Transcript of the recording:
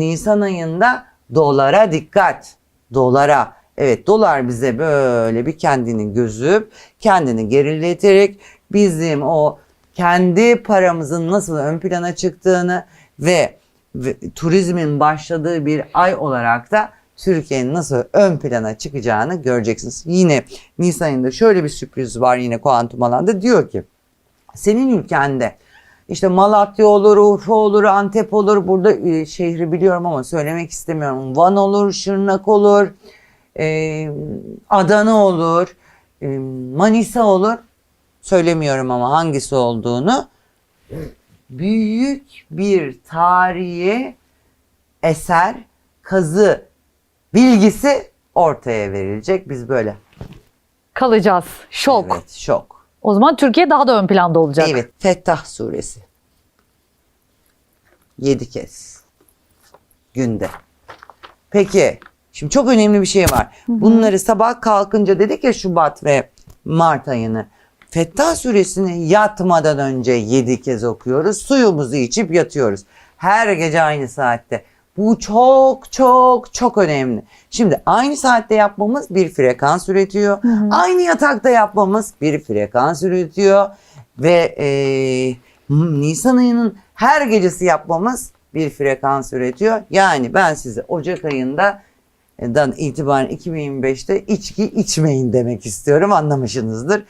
Nisan ayında dolara dikkat. Dolara. Evet dolar bize böyle bir kendini gözüp kendini gerileterek bizim o kendi paramızın nasıl ön plana çıktığını ve, ve turizmin başladığı bir ay olarak da Türkiye'nin nasıl ön plana çıkacağını göreceksiniz. Yine Nisan ayında şöyle bir sürpriz var yine kuantum alanda diyor ki senin ülkende işte Malatya olur, Urfa olur, Antep olur. Burada e, şehri biliyorum ama söylemek istemiyorum. Van olur, Şırnak olur, e, Adana olur, e, Manisa olur. Söylemiyorum ama hangisi olduğunu. Büyük bir tarihi eser, kazı bilgisi ortaya verilecek. Biz böyle Kalacağız. Şok. evet şok. O zaman Türkiye daha da ön planda olacak. Evet, Fettah suresi. Yedi kez. Günde. Peki, şimdi çok önemli bir şey var. Bunları sabah kalkınca dedik ya Şubat ve Mart ayını. Fettah suresini yatmadan önce yedi kez okuyoruz. Suyumuzu içip yatıyoruz. Her gece aynı saatte. Bu çok çok çok önemli. Şimdi aynı saatte yapmamız bir frekans üretiyor. Aynı yatakta yapmamız bir frekans üretiyor. Ve eee, Nisan ayının her gecesi yapmamız bir frekans üretiyor. Yani ben size Ocak ayında dan itibaren 2025'te içki içmeyin demek istiyorum anlamışsınızdır.